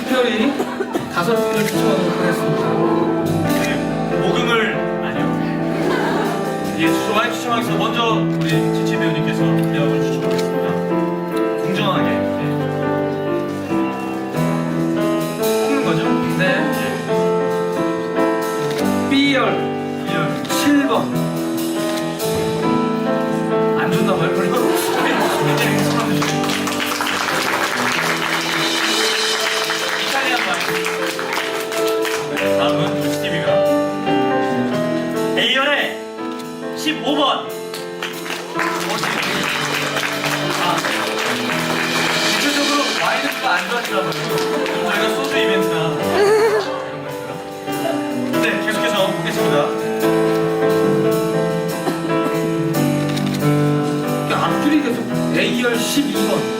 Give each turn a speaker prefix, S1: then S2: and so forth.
S1: 특별히 가사를 추천하도록 하겠습니다. 모금을
S2: 아니요.
S1: 예,
S2: 좋아요
S1: 추천하면서 먼저 우리 지치 배우님께서 대화을 주시고. 15번. 아,
S2: 대체적으로 와인을 별로 안 좋아하시나 봐요.
S1: 저희가 소주 이벤트나 이런 거 있어요. 네, 계속해서 보겠습니다.
S2: 앞줄이 계속 A열 12번.